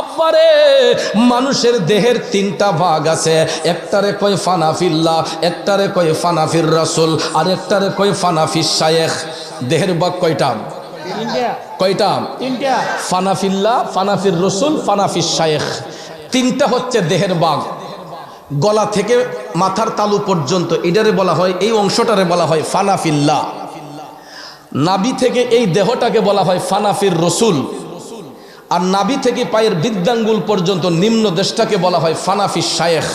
আব্বারে মানুষের দেহের তিনটা ভাগ আছে। একটারে কয় ফানাফিল্লা একটারে কয় ফানাফির রাসুল আর একটারে কয় ফানাফির শায়েখ। দেহের ভাগ কয়টা? কয়টা? ফানাফিল্লা ফানাফির রসুল ফানাফির শায়েখ। তিনটা হচ্ছে দেহের বাঘ গলা থেকে মাথার তালু পর্যন্ত এটারে বলা হয় এই অংশটারে বলা হয় ফানাফিল্লা নাবি থেকে এই দেহটাকে বলা হয় ফানাফির রসুল। আর নাভি থেকে পায়ের বৃদ্ধাঙ্গুল পর্যন্ত নিম্ন দেশটাকে বলা হয় ফানাফি শায়েখ।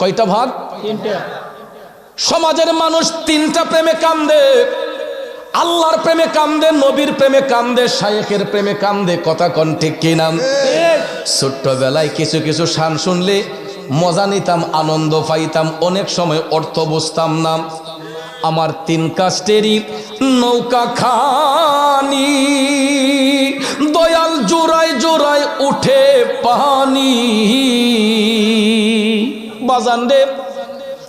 কয়টা ভাগ? সমাজের মানুষ তিনটা প্রেমে কান্দে আল্লাহর প্রেমে কান্দে নবীর প্রেমে কান্দে শায়েখের প্রেমে কান্দে কথা কন ঠিক কিনা? ছোট্টবেলায় কিছু কিছু শান শুনলে মজা নিতাম আনন্দ পাইতাম অনেক সময় অর্থ বুঝতাম না। আমার তিন কাস্টেরই নৌকা খানি। দয়াল জোড়ায় জোড়ায় উঠে পানি বাজান রে,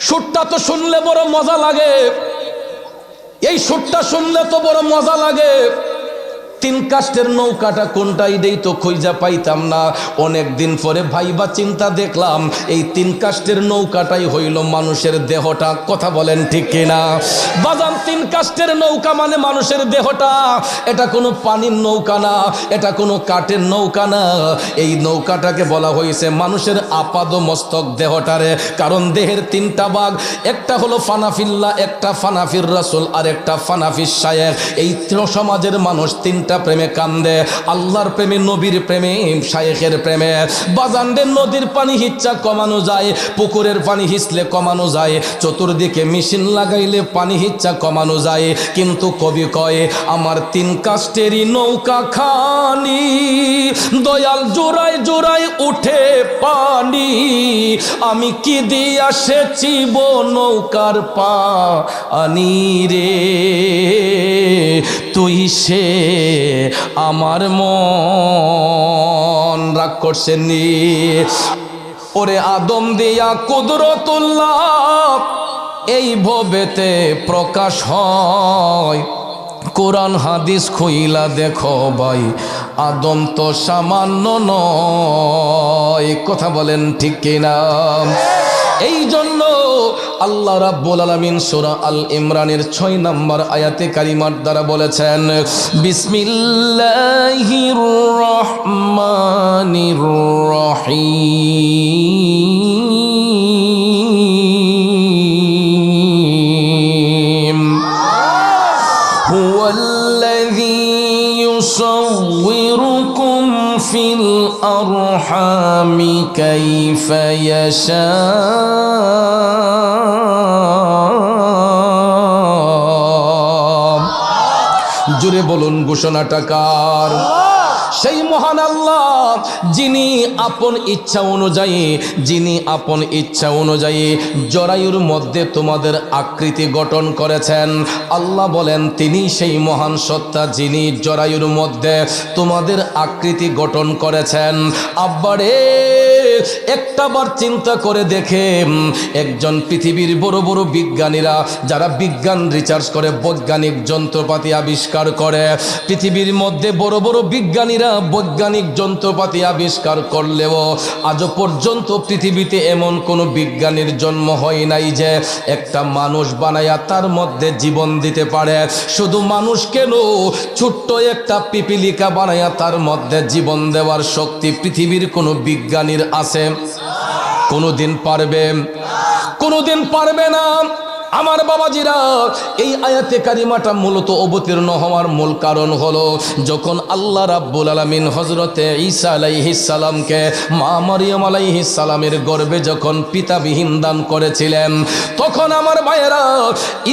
সুরটা তো শুনলে বড় মজা লাগে। এই সুরটা শুনলে তো বড় মজা লাগে। তিন কাস্টের নৌকাটা কোনটা এটাই তো খুঁজা পাইতাম না। অনেক দিন পরে ভাইবা চিন্তা দেখলাম, এই তিন কাস্টের নৌকাটাই হইল মানুষের দেহটা। কথা বলেন ঠিক কিনা? বাজান, তিন কাস্টের নৌকা মানে মানুষের দেহটা। এটা কোনো পানির নৌকা না, এটা কোনো কাঠের নৌকা না। এই নৌকাটাকে বলা হয়েছে মানুষের আপাদ মস্তক দেহটারে কারণ দেহের তিনটা বাঘ একটা হলো ফানাফিল্লা, একটা ফানাফির রাসুল আর একটা ফানাফির শায়েখ। এই সমাজের মানুষ তিনটা প্রেমে কান্দে, আল্লাহর প্রেমে, নবীর প্রেমে, শায়েখের প্রেমে। বাজানডে নদীর পানি হিচ্ছা কমানো যায়, পুকুরের পানি হিচলে কমানো যায়, চতুর্দিকে মেশিন লাগাইলে পানি হিচ্ছা কমানো যায়। কিন্তু কবি কয়, আমার তিন কাস্টেরই নৌকা খানি, দয়াল জোড়ায় জোড়ায় উঠে পানি। আমি কি দিয়া সেচিব নৌকার পা আনি রে? তুই সে আমার মন রাগ করছেন ওরে আদম দিয়া কুদরতুল্লাহ, এই ভবেতে প্রকাশ হয়। কোরআন হাদিস খুইলা দেখো ভাই, আদম তো সামান্য নয়। কথা বলেন ঠিক কিনা? এই জন্য আল্লাহ রাব্বুল আলামিন সূরা আল ইমরানের 6 নম্বর আয়াতে কারিমার দ্বারা বলেছেন বিসমিল্লাহির রহমানির রহিম هو الذي يصوركم في الأرحام كيف يشاء বলুন ঘোষণাটা কার? সেই মহান আল্লাহ, যিনি আপন ইচ্ছা অনুযায়ী, যিনি আপন ইচ্ছা অনুযায়ী জরায়ুর মধ্যে তোমাদের আকৃতি গঠন করেছেন। আল্লাহ বলেন, তিনি সেই মহান সত্তা যিনি জরায়ুর মধ্যে তোমাদের আকৃতি গঠন করেছেন। আব্বারে একটাবার চিন্তা করে দেখে একজন পৃথিবীর বড় বড় বিজ্ঞানীরা, যারা বিজ্ঞান রিসার্চ করে, বৈজ্ঞানিক যন্ত্রপাতি আবিষ্কার করে, পৃথিবীর মধ্যে বড় বড় বিজ্ঞানীরা বৈজ্ঞানিক যন্ত্রপাতি আবিষ্কার করলেও আজও পর্যন্ত পৃথিবীতে এমন কোনো বিজ্ঞানীর জন্ম হয় নাই যে, একটা মানুষ বানায়া তার মধ্যে জীবন দিতে পারে। শুধু মানুষ কেন, ছোট্ট একটা পিপিলিকা বানায়া তার মধ্যে জীবন দেওয়ার শক্তি পৃথিবীর কোনো বিজ্ঞানীর আছে কোনোদিন পারবে কোনো দিন পারবে না। আমার বাবাজিরা, এই আয়াতে কারিমাটা মূলত অবতীর্ণ হওয়ার মূল কারণ হলো, যখন আল্লাহ রাব্বুল আলামিন হজরতে ঈসা আলাইহিস সালামকে, মা মারিয়াম আলাইহিস সালামের গর্ভে যখন পিতাবিহীন দান করেছিলেন, তখন আমার ভাইয়েরা,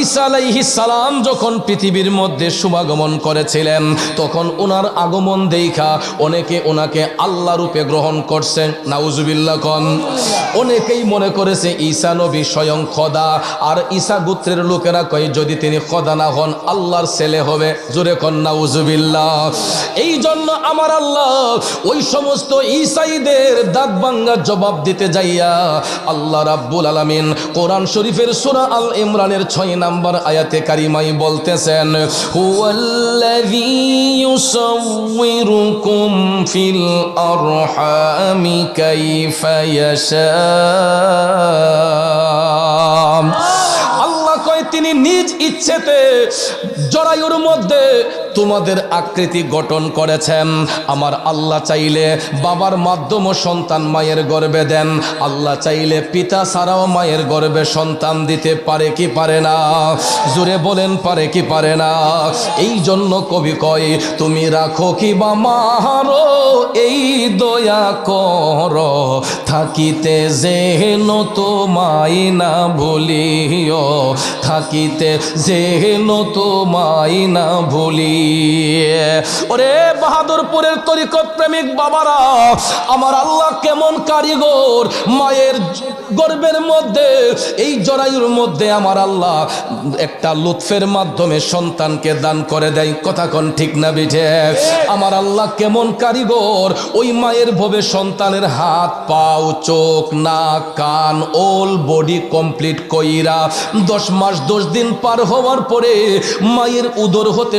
ঈসা আলাইহিস সালাম যখন পৃথিবীর মধ্যে শুভাগমন করেছিলেন, তখন ওনার আগমন দেখা অনেকে ওনাকে আল্লাহ রূপে গ্রহণ করছেন নাউজুবিল্লাহ কন। অনেকেই মনে করেছে ঈসা নবী স্বয়ং খোদা, আর ঈসা হাবসা গোত্রের লোকেরা কয়, যদি তিনি খোদা না হন, আল্লাহর ছেলে হবে। জোরে কন্যা উজুবিল্লাহ এই জন্য আমার আল্লাহ ওই সমস্ত ইসাইদের দাঁত ভাঙ্গা জবাব দিতে যাইয়া আল্লাহ রাব্বুল আলামিন কোরআন শরীফের সূরা আল ইমরানের ছয় নাম্বার আয়াতে কারিমাই বলতেছেন, হুয়াল্লাযী ইউসাউwirukum ফিল তিনি নিজ ইচ্ছেতে জরায়ুর মধ্যে তোমাদের আকৃতি গঠন করেছেন। আমার আল্লাহ চাইলে বাবার মাধ্যম সন্তান মায়ের গর্বে দেন। আল্লাহ চাইলে পিতা ছাড়াও মায়ের গর্বে সন্তান দিতে পারে কি পারে না? জুড়ে বলেন, পারে কি পারে না? এই জন্য কবি কয়, তুমি রাখো কি বা মারো এই দয়া কর। থাকিতে যেন তোমায় না ভুলিও, থাকিতে যেন তোমায় না ভুলি ওরে বাহাদুরপুরের তরিকত প্রেমিক বাবারা, আমার আল্লাহ কেমন কারিগর? মায়ের গর্বের মধ্যে, এই জরায়ুর মধ্যে আমার আল্লাহ একটা লুৎফের মাধ্যমে সন্তানকে দান করে দেয়। কথা কোন ঠিক না বিঠে? আমার আল্লাহ কেমন কারিগর? ওই মায়ের ভবে সন্তানের হাত, পাও, চোখ, নাক, কান, ওল, বডি কমপ্লিট কইরা দশ মাস দশ দিন পার হওয়ার পরে মায়ের উদর হতে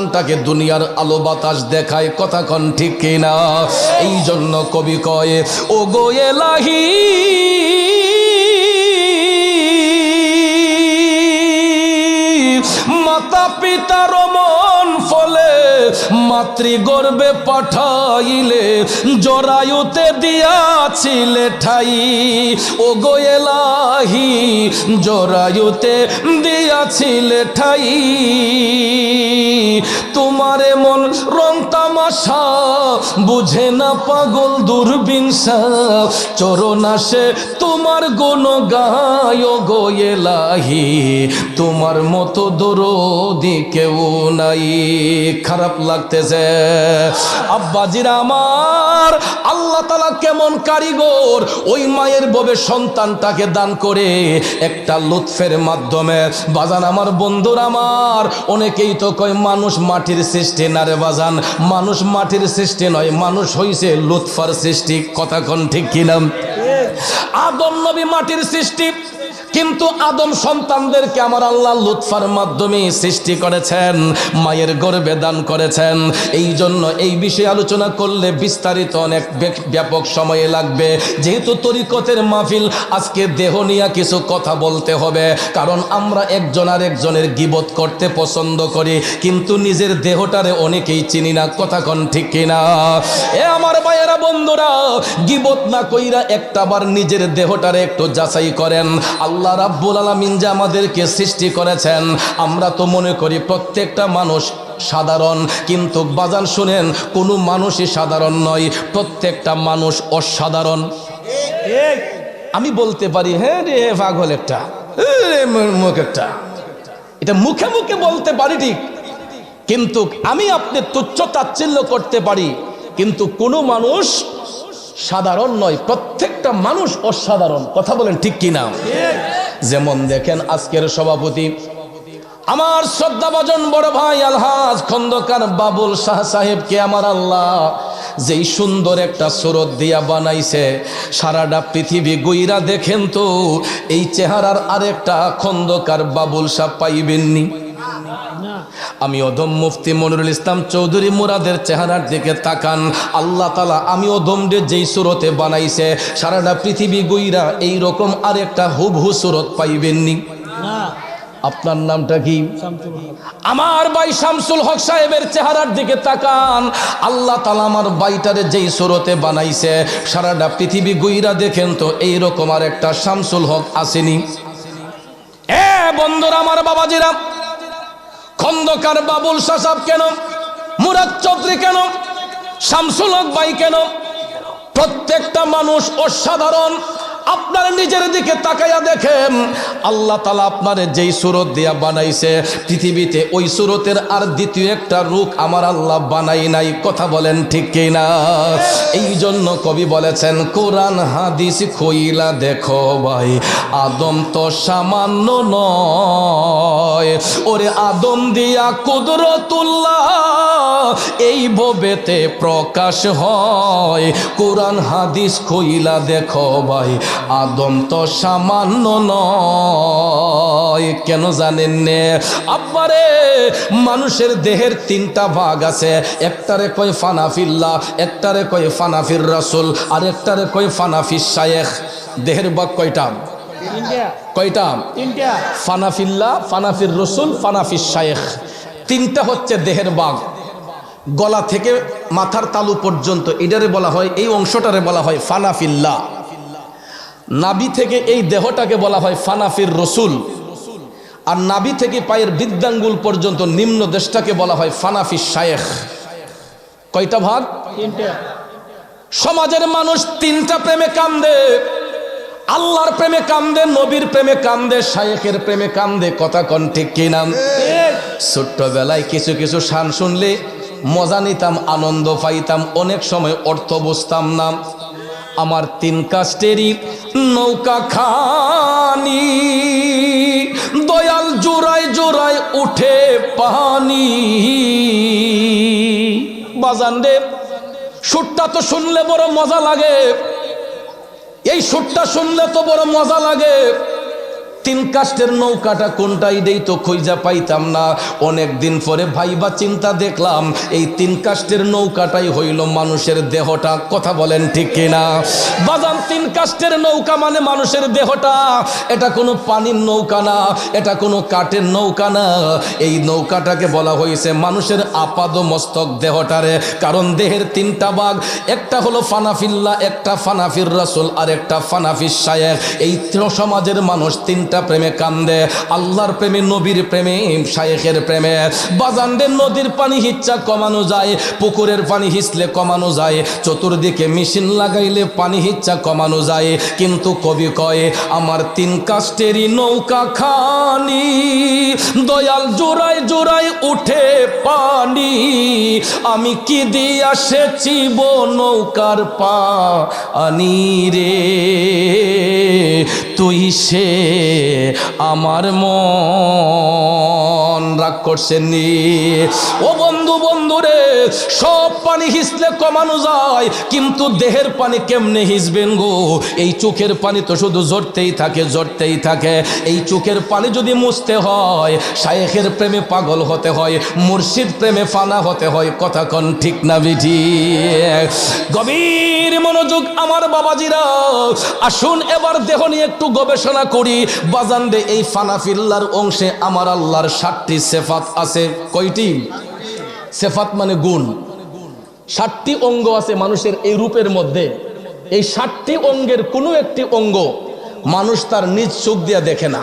সন্তানটাকে দুনিয়ার আলো বাতাস দেখায়, কথা কন ঠিক কিনা? এই জন্য কবি কয়ে ও গো এলাহি মাতা পিতার মন মাতৃ গর্বে পাঠাইলে, জরায়ুতে দিয়াছিলে ঠাই। ও গোয়েলাহি জরায়ুতে দিয়াছিলে ঠাই। তোমার মন রং তামাশা, বুঝে না পাগল দুর্বিংসা চরণ আসে তোমার গুণ গায় গোয়েলাহি তোমার মতো দরদি কেউ নাই। খারাপ লাগতেছে। আব্বাজিরা আমার, আল্লাহ তালা কেমন কারিগর? ওই মায়ের ববে সন্তানটাকে দান করে একটা লুৎফের মাধ্যমে। বাজান আমার, বন্ধুর আমার, অনেকেই তো কয়, মানুষ মাটির সৃষ্টি না রে বাজান। মানুষ মাটির সৃষ্টি নয়, মানুষ হইছে লুৎফার সৃষ্টি। কথা কোন ঠিক কিনা? আদম নবী মাটির সৃষ্টি। কিন্তু আদম সন্তানদেরকে আমার আল্লাহ লুৎফার মাধ্যমে সৃষ্টি করেছেন, মায়ের গর্ভে দান করেছেন। এই জন্য এই বিষয়ে আলোচনা করলে বিস্তারিত অনেক ব্যাপক সময়ে লাগবে। যেহেতু তরিকতের মাহফিল, আজকে দেহ নিয়ে কিছু কথা বলতে হবে। কারণ আমরা একজন আর একজনের গিবত করতে পছন্দ করি, কিন্তু নিজের দেহটারে অনেকেই চিনি না। কথা কন ঠিক কিনা? এ আমার ভাইয়েরা, বন্ধুরা, গিবত না কইরা একটাবার নিজের দেহটারে একটু যাচাই করেন। আল্লাহ রাব্বুল আলামিন যে আমাদেরকে সৃষ্টি করেছেন, আমরা তো মনে করি প্রত্যেকটা মানুষ সাধারণ, কিন্তু বাজান শুনেন, কোনো মানুষই সাধারণ নয়, প্রত্যেকটা মানুষ অসাধারণ। আমি বলতে পারি হ্যাঁ রে পাগল একটা মুখ একটা। এটা মুখে মুখে বলতে পারি ঠিক, কিন্তু আমি আপনি তুচ্ছ তাচ্ছিল্য করতে পারি, কিন্তু কোনো মানুষ সাধারণ নয়, প্রত্যেকটা মানুষ অসাধারণ। কথা বলেন ঠিক কিনা? যেমন দেখেন আজকের সভাপতি, আমার শ্রদ্ধাভাজন বড় ভাই আলহাজ খন্দকার বাবুল শাহ সাহেবকে আমার আল্লাহ যেই সুন্দর একটা সুরত দিয়া বানাইছে, সারাটা পৃথিবী গুইরা দেখেন তো, এই চেহারার আরেকটা খন্দকার বাবুল শাহ পাইবেননি? আমি অধম মুফতি মনিরুল ইসলাম চৌধুরী মুরাদের চেহারার দিকে তাকান। আল্লাহ তালা আমি অধম ডে যেই সুরতে বানাইছে, সারাটা পৃথিবী গুইরা এই রকম আরেকটা হুবহু সুরত পাইবেননি। আপনার নামটা কি? আমার ভাই শামসুল হক সাহেবের চেহারার দিকে তাকান। আল্লাহ তালা আমার বাইটারে যেই সুরতে বানাইছে, সারাটা পৃথিবী গুইরা দেখেন তো এই রকম আর একটা শামসুল হক আসেনি। এ বন্ধুরা, আমার বাবাজিরা খন্দকার বাবুল সাসাব কেন? মুরাদ চৌধুরী কেন? শামসুল হক ভাই কেন? প্রত্যেকটা মানুষ অসাধারণ। আপনার নিজের দিকে তাকাইয়া দেখেন। আল্লাহ তালা আপনার যেই সুরত দিয়া বানাইছে, পৃথিবীতে ওই সুরতের আর দ্বিতীয় একটা রূপ আমার আল্লাহ বানাই নাই। কথা বলেন ঠিক কিনা? এই জন্য কবি বলেছেন, কোরআন, হাদিস কইলা দেখো ভাই, আদম তো সামান্য নয়। ওরে আদম দিয়া কুদরতুল্লাহ, এই ভবেতে প্রকাশ হয়। কোরআন, হাদিস কইলা দেখো ভাই আদম তো সামান্য নয়। কেন জানেন নে? আব্বারে মানুষের দেহের তিনটা ভাগ আছে। একটারে কয় ফানাফিল্লা একটারে কয় ফানাফির রাসুল আর একটারে কয় ফানাফির শায়েখ। দেহের ভাগ কয়টা? কয়টা? ফানাফিল্লা ফানাফির রসুল ফানাফির শায়েখ। তিনটা হচ্ছে দেহের বাঘ গলা থেকে মাথার তালু পর্যন্ত এটারে বলা হয় এই অংশটারে বলা হয় ফানাফিল্লা নাবি থেকে এই দেহটাকে বলা হয় ফানাফির রসুল। আর নাবি থেকে পায়ের বৃদ্ধাঙ্গুল পর্যন্ত নিম্ন দেশটাকে বলা হয় ফানাফির শায়েখ। কয়টা ভাগ? সমাজের মানুষ তিনটা প্রেমে কান্দে। আল্লাহর প্রেমে কান্দে নবীর প্রেমে কান্দে শায়েখের প্রেমে কান্দে কথা কন ঠিক কিনা? ঠিক ছোট্টবেলায় কিছু কিছু শান শুনলে মজা নিতাম আনন্দ পাইতাম অনেক সময় অর্থ বুঝতাম না। আমার তিন কাস্টেরই নৌকা খানি। দয়াল জোড়ায় জোড়ায় উঠে পানি। বাজান রে সুরটা তো শুনলে বড় মজা লাগে। এই সুরটা শুনলে তো বড় মজা লাগে। তিন কাস্টের নৌকাটা কোনটাই দেই তো খুঁজা পাইতাম না। অনেক দিন পরে ভাইবা চিন্তা দেখলাম, এই তিন কাস্টের নৌকাটাই হইল মানুষের দেহটা। কথা বলেন ঠিক কিনা? বাজান, তিন কাস্টের নৌকা মানে মানুষের দেহটা। এটা কোনো পানির নৌকা না, এটা কোনো কাঠের নৌকা না। এই নৌকাটাকে বলা হয়েছে মানুষের আপাদ মস্তক দেহটারে কারণ দেহের তিনটা ভাগ, একটা হলো ফানাফিল্লা, একটা ফানাফির রাসুল আর একটা ফানাফির শায়েখ। এই সমাজের মানুষ তিনটা প্রেমে কান্দে, আল্লাহর প্রেমে, নবীর প্রেমে, শায়েখের প্রেমে। বাজানদের নদীর পানি হিচ্ছা কমানো যায়, পুকুরের পানি হিচলে কমানো যায়, চতুর্দিকে মেশিন লাগাইলে পানি হিচ্ছা কমানো যায়। কিন্তু কবি কয়, আমার তিন কাস্টেরই নৌকা খানি, দয়াল জোড়ায় জোড়ায় উঠে পানি। আমি কি দিয়া সেচিব নৌকার পা আনি রে? তুই সে আমার মন রাগ করছেন নি ও বন্ধু বন্ধু রে সব পানি হিসলে কমানো যায়, কিন্তু দেহের পানি কেমনে হিসবেন গো? এই চোখের পানি তো শুধু জড়তেই থাকে জড়তেই থাকে। এই চোখের পানি যদি মুছতে হয়, শায়েখের প্রেমে পাগল হতে হয়, মুর্শিদ প্রেমে ফানা হতে হয়, কথা কন ঠিক না বিঠি গভীর মনোযোগ আমার বাবাজিরা, আসুন এবার দেহ নিয়ে একটু গবেষণা করি। বাজান এই ফানাফিল্লার অংশে আমার আল্লাহর ষাটটি সেফাত আছে কয়টি? সেফাত মানে গুণ। ষাটটি অঙ্গ আছে মানুষের এই রূপের মধ্যে। এই ষাটটি অঙ্গের কোনো একটি অঙ্গ মানুষ তার নিজ চোখ দিয়ে দেখে না।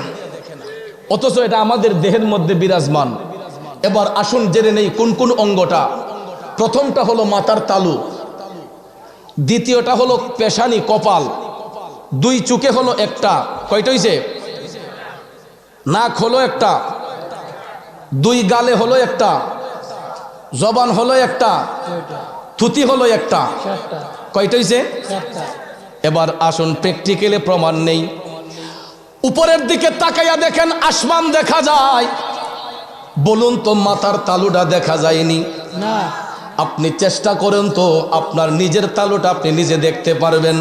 অথচ এটা আমাদের দেহের মধ্যে বিরাজমান। এবার আসুন জেনে নেই কোন কোন অঙ্গটা। প্রথমটা হলো মাতার তালু। দ্বিতীয়টা হলো পেশানি কপাল। দুই চুকে হলো একটা। কয়টা হইছে? নাক হলো একটা। দুই গালে হলো একটা, জবান হলো একটা, থুতি হলো একটা। কয়টা হইছে? এবার আসুন প্র্যাকটিক্যালে প্রমাণ নেই। উপরের দিকে তাকাইয়া দেখেন আসমান দেখা যায়। বলুন তো মাথার তালুটা দেখা যায়নি? না। আপনি চেষ্টা করেন তো আপনার নিজের তালুটা আপনি নিজে দেখতে পারবেন।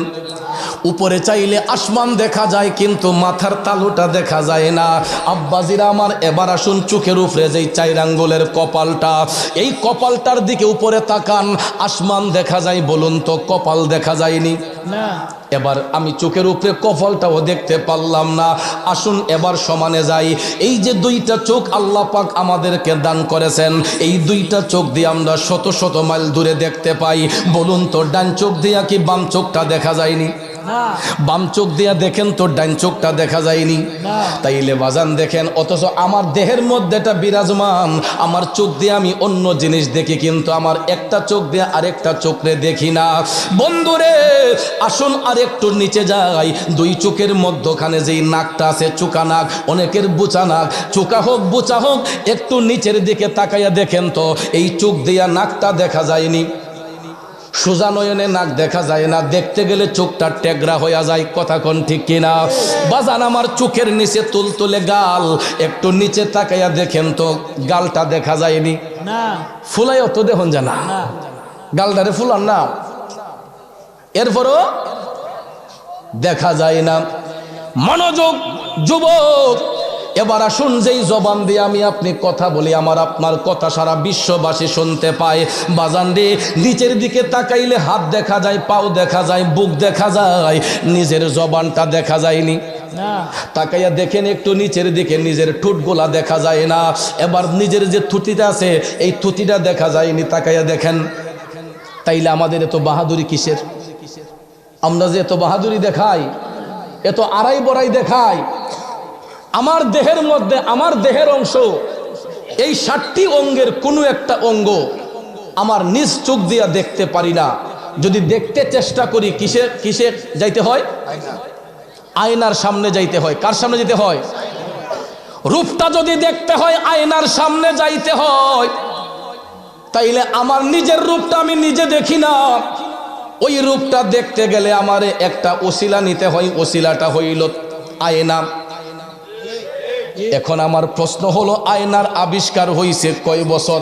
উপরে চাইলে আসমান দেখা যায়, কিন্তু মাথার তালুটা দেখা যায় না। আব্বাজিরা আমার, এবার আসুন চোখের উপরে যেই চাইর আঙ্গুলের কপালটা। এই কপালটার দিকে উপরে তাকান, আসমান দেখা যায় বলুন তো কপাল দেখা যায়নি? না। এবার আমি চোখের উপরে কফলটাও দেখতে পারলাম না। আসুন এবার সমানে যাই। এই যে দুইটা চোখ আল্লাহ পাক আমাদেরকে দান করেছেন, এই দুইটা চোখ দিয়ে আমরা শত শত মাইল দূরে দেখতে পাই। বলুন তো, ডান চোখ দিয়া কি বাম চোখটা দেখা যায়নি? বাম চোখ দিয়া দেখেন তো ডাইন চোখটা দেখা যায়নি। তাইলে বাজান দেখেন, অথচ আমার দেহের মধ্যে এটা বিরাজমান। আমার চোখ দিয়ে আমি অন্য জিনিস দেখি, কিন্তু আমার একটা চোখ দিয়ে আরেকটা চোখরে দেখি না। বন্ধুরে, আসুন আর একটু নিচে যাই। দুই চোখের মধ্যখানে যেই নাকটা আছে চোকা নাক, অনেকের বুচা নাক। চোকা হোক, বুচা হোক, একটু নিচের দিকে তাকাইয়া দেখেন তো, এই চোখ দিয়া নাকটা দেখা যায়নি। সোজা নয়নে নাক দেখা যায় না দেখতে গেলে চোখটা টেগরা হইয়া যায় কথা কোন ঠিক কিনা? বাজান আমার চোখের নিচে তুলতুলে গাল একটু নিচে তাকাইয়া দেখেন তো গালটা দেখা যায়নি। না। ফুলাই অত দেখুন জানা। গালটারে ফুলান না। এরপরও দেখা যায় না। মনোযোগ যুবক এবার আসুন যেই জবান দিয়ে আমি আপনি কথা বলি আমার আপনার কথা সারা বিশ্ববাসী শুনতে পায়। বাজান রে নিচের দিকে তাকাইলে হাত দেখা যায় পাও দেখা যায় বুক দেখা যায় নিজের জবানটা দেখা যায়নি। তাকাইয়া দেখেন একটু নিচের দিকে নিজের ঠোঁটগোলা দেখা যায় না। এবার নিজের যে থুতিটা আছে এই থুতিটা দেখা যায়নি তাকাইয়া দেখেন। তাইলে আমাদের এত বাহাদুরি কিসের? আমরা যে এত বাহাদুরি দেখাই এত আড়াই বড়াই দেখাই আমার দেহের মধ্যে, আমার দেহের অংশ, এই ষাটটি অঙ্গের কোনো একটা অঙ্গ আমার নিজ চোখ দিয়া দেখতে পারি না। যদি দেখতে চেষ্টা করি, কিসে কিসে যাইতে হয়? আয়নার সামনে যাইতে হয়। কার সামনে যেতে হয়? রূপটা যদি দেখতে হয়, আয়নার সামনে যাইতে হয়, তাইলে আমার নিজের রূপটা আমি নিজে দেখি না। ওই রূপটা দেখতে গেলে আমার একটা ওসিলা নিতে হয়, ওসিলাটা হইল আয়না। এখন আমার প্রশ্ন হলো, আয়নার আবিষ্কার হইছে কয় বছর?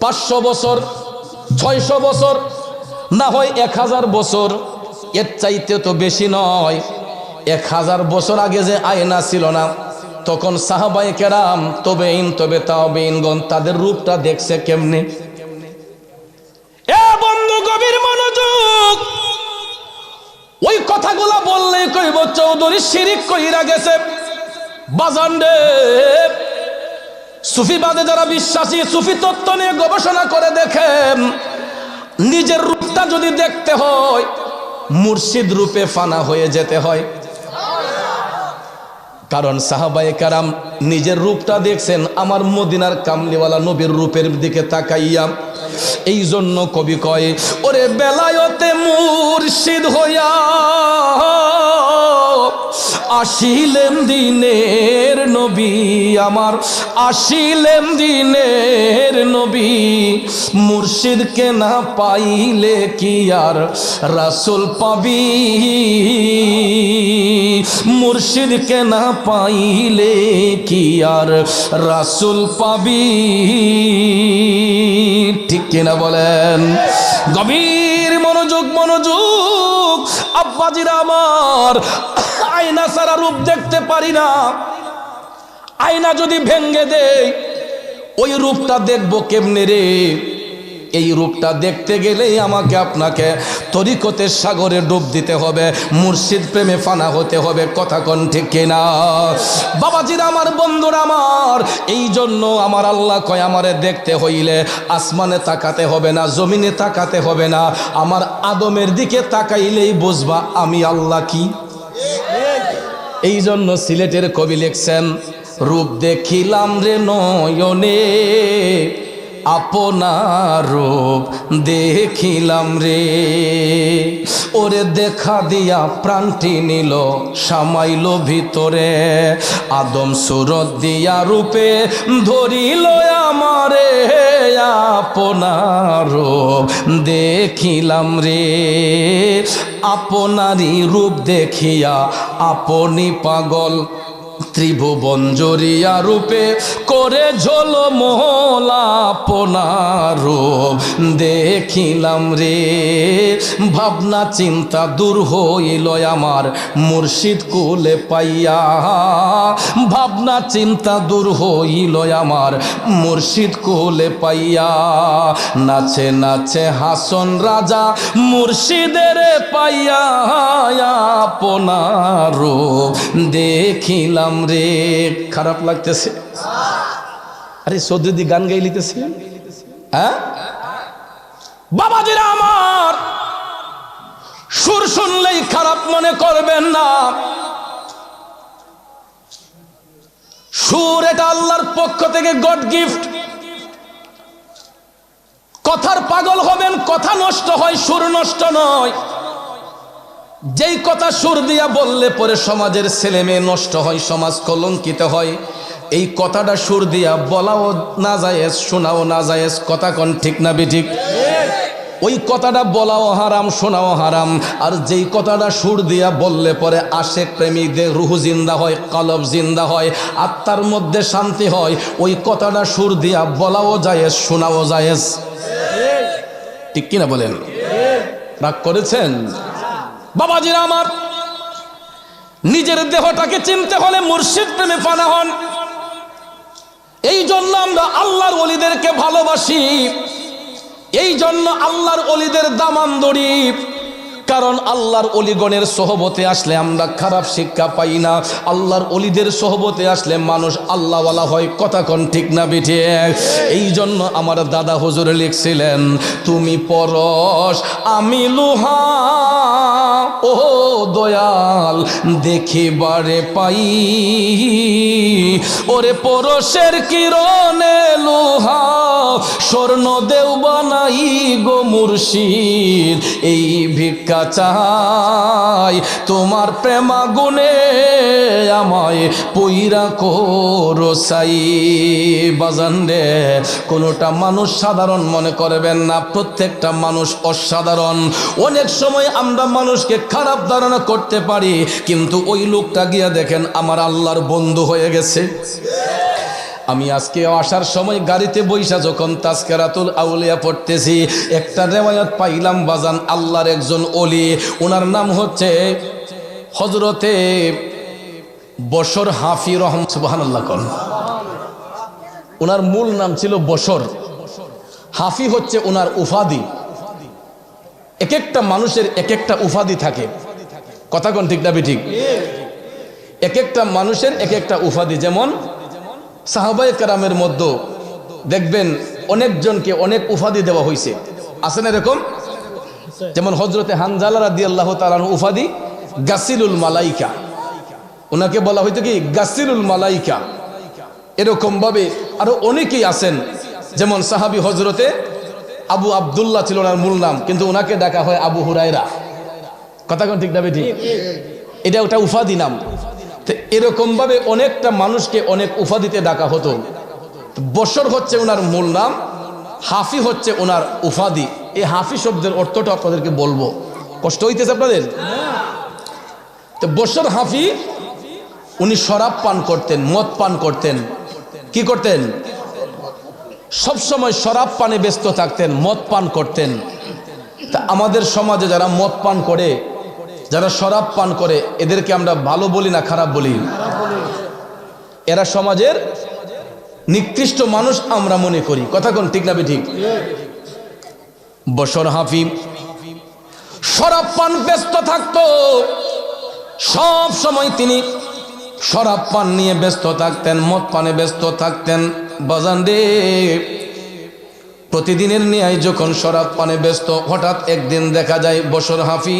পাঁচশো বছর? ছয়শো বছর? না হয় এক হাজার বছর? এর চাইতে তো বেশি নয়। এক হাজার বছর আগে যে আয়না ছিল না, তখন সাহাবাই কেরাম তবে ইন তবে তাবেইনগণ তাদের রূপটা দেখছে কেমনে? বন্ধু গভীর ওই কথাগুলা বললে কইব, চৌধুরী শিরিক কইরা গেছে। বাজান রে। সুফিবাদে যারা বিশ্বাসী, সুফি তত্ত্ব নিয়ে গবেষণা করে দেখেন, নিজের রূপটা যদি দেখতে হয়, মুর্শিদ রূপে ফানা হয়ে যেতে হয়। কারণ সাহাবায়ে কারাম নিজের রূপটা দেখছেন, আমার মদিনার কামলিওয়ালা নবীর রূপের দিকে তাকাইয়া। এই জন্য কবি কয়, ওরে বেলায়তে মুর্শিদ হইয়া আসিলেন দিনের নবী আমার, আসিলেন দিনের নবী। মুর্শিদকে না পাইলে কি আর রাসুল পাবি? মুর্শিদকে না পাইলে কি আর রাসুল পাবি? ঠিক কিনা বলেন? গভীর মনোযোগ মনোযোগ। আব্বাজিরা আমার আয়না সারা রূপ দেখতে পারি না। আয়না যদি ভেঙ্গে দেয় ওই রূপটা দেখব কেমনে রে? এই রূপটা দেখতে গেলেই আমাকে আপনাকে তরিকতের সাগরে ডুব দিতে হবে, মুর্শিদ প্রেমে ফানা হতে হবে, কথা কোন ঠিক কিনা? বাবাজির, আমার বন্ধুরা আমার, এই জন্য আমার আল্লাহ কয়, আমারে দেখতে হইলে আসমানে তাকাতে হবে না, জমিনে তাকাতে হবে না, আমার আদমের দিকে তাকাইলেই বুঝবা আমি আল্লাহ কি? এই জন্য সিলেটের কবি লিখছেন রূপ দেখিলাম রে নয়নে আপনার দেখিলাম রে। ওরে দেখা দিয়া প্রাণটি নিল, সামাইল ভিতরে। আদম সুরত দিয়া রূপে ধরিল আমারে। আপনার রূপ দেখিলাম রে। আপনারই রূপ দেখিয়া আপনি পাগল। ত্রিভুবন জরিয়া রূপে করে ঝোল রূপ দেখিলাম রে, ভাবনা চিন্তা দূর হইল আমার মুর্শিদ কুলে পাইয়া। ভাবনা চিন্তা দূর হইল আমার মুর্শিদ কুলে পাইয়া। নাচে নাচে হাসন রাজা মুর্শিদের পাইয়া আপনার রূপ দেখিলাম রে, খারাপ লাগতেছে। আরে সৌদি গান গাই লিতেছে। হ্যাঁ? আমার, সুর শুনলেই খারাপ মনে করবেন না। সুর এটা আল্লাহর পক্ষ থেকে গড গিফট। কথার পাগল হবেন, কথা নষ্ট হয়, সুর নষ্ট নয়। যেই কথা সুর দিয়া বললে পরে সমাজের ছেলে মেয়ে নষ্ট হয়, সমাজ কলঙ্কিত হয়। এই কথাটা সুর দিয়া বলাও না যায়, শোনাও না যায়, কথা কন ঠিক না বেঠিক? ওই কথাটা বলাও হারাম, শোনাও হারাম। আর যেই কথাটা সুর দিয়া বললে পরে আশেক প্রেমিকদের রুহু জিন্দা হয়, কলব জিন্দা হয়, আত্মার মধ্যে শান্তি হয়, ওই কথাটা সুর দিয়া বলাও যায়, শোনাও যায়। ঠিক কিনা বলেন? রাগ করেছেন? বাবাজিরা আমার, নিজের দেহটাকে চিনতে হলে মুর্শিদ প্রেমে ফানা হন। এই জন্য আমরা আল্লাহর অলিদেরকে ভালোবাসি। এই জন্য আল্লাহর অলিদের দামান দড়ি কারণ আল্লাহর অলিগণের সহবতে আসলে আমরা খারাপ শিক্ষা পাই না। আল্লাহর অলিদের সহবতে আসলে মানুষ আল্লাহওয়ালা হয়, কথা কন ঠিক না বিঠে। এই জন্য আমার দাদা হুজুর লিখছিলেন, তুমি পরশ, আমি লোহা, ও দয়াল, দেখিবারে পাই। ওরে পরশের কিরণে লোহা, স্বর্ণ দেও বানাই গো মুর্শিদ, এই ভিক্ষা চাই। তোমার প্রেমা গুনে আমায় পইরা করসাই বাজান রে, কোনোটা মানুষ সাধারণ মনে করবেন না, প্রত্যেকটা মানুষ অসাধারণ। অনেক সময় আমরা মানুষকে খারাপ ধারণা করতে পারি, কিন্তু ওই লোকটা গিয়া দেখেন আমার আল্লাহর বন্ধু হয়ে গেছে। আমি আজকে আসার সময় গাড়িতে বৈশা যখন তাস্কেরাতুল আউলিয়া পড়তেছি, একটা রেওয়ায়ত পাইলাম, বাজান আল্লাহর একজন অলি ওনার নাম হচ্ছে হজরতে বসর হাফি রহম আল্লাহ কন। ওনার মূল নাম ছিল বসর হাফি হচ্ছে ওনার উফাদি। এক একটা মানুষের এক একটা উপাধি থাকে। কথা কোন ঠিক না ঠিক এক একটা মানুষের এক একটা উপাধি যেমন সাহাবাই কারামের মধ্যে দেখবেন অনেকজনকে অনেক উপাধি দেওয়া হয়েছে আছে না এরকম? যেমন হজরতে হানজালা রাদি আল্লাহ তালান উপাধি, গাসিলুল মালাইকা। ওনাকে বলা হয়তো কি? গাসিলুল মালাইকা। এরকম ভাবে আরও অনেকেই আছেন। যেমন সাহাবি হজরতে আবু আবদুল্লাহ ছিল ওনার মূল নাম, কিন্তু ওনাকে ডাকা হয় আবু হুরাইরা কথা কোন ঠিক না ঠিক এটা ওটা উপাধি নাম। তো এরকম ভাবে অনেকটা মানুষকে অনেক উপাধিতে ডাকা হতো। বসর হচ্ছে ওনার মূল নাম, হাফি হচ্ছে ওনার উপাধি এই হাফি শব্দের অর্থটা আপনাদেরকে বলব। কষ্ট হইতেছে আপনাদের? তো বসর হাফি, উনি শরাব পান করতেন, মদ পান করতেন। কি করতেন? সব সময় শরাব পানে ব্যস্ত থাকতেন, মদ পান করতেন। তা আমাদের সমাজে যারা মদ পান করে যারা শরাব পান করে, এদেরকে আমরা ভালো বলি না খারাপ বলি? এরা সমাজের নিকৃষ্ট মানুষ আমরা মনে করি। কথা কোন ঠিক না ঠিক? বসর হাফি শরাব পান ব্যস্ত থাকতো। সব সময় তিনি শরাব পান নিয়ে ব্যস্ত থাকতেন, মদ পানে ব্যস্ত থাকতেন। বাজান রে প্রতিদিনের ন্যায় যখন শরাব পানে ব্যস্ত, হঠাৎ একদিন দেখা যায় বসর হাফি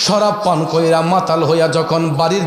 শরাব পান কইরা মাতাল হইয়া যখন বাড়ির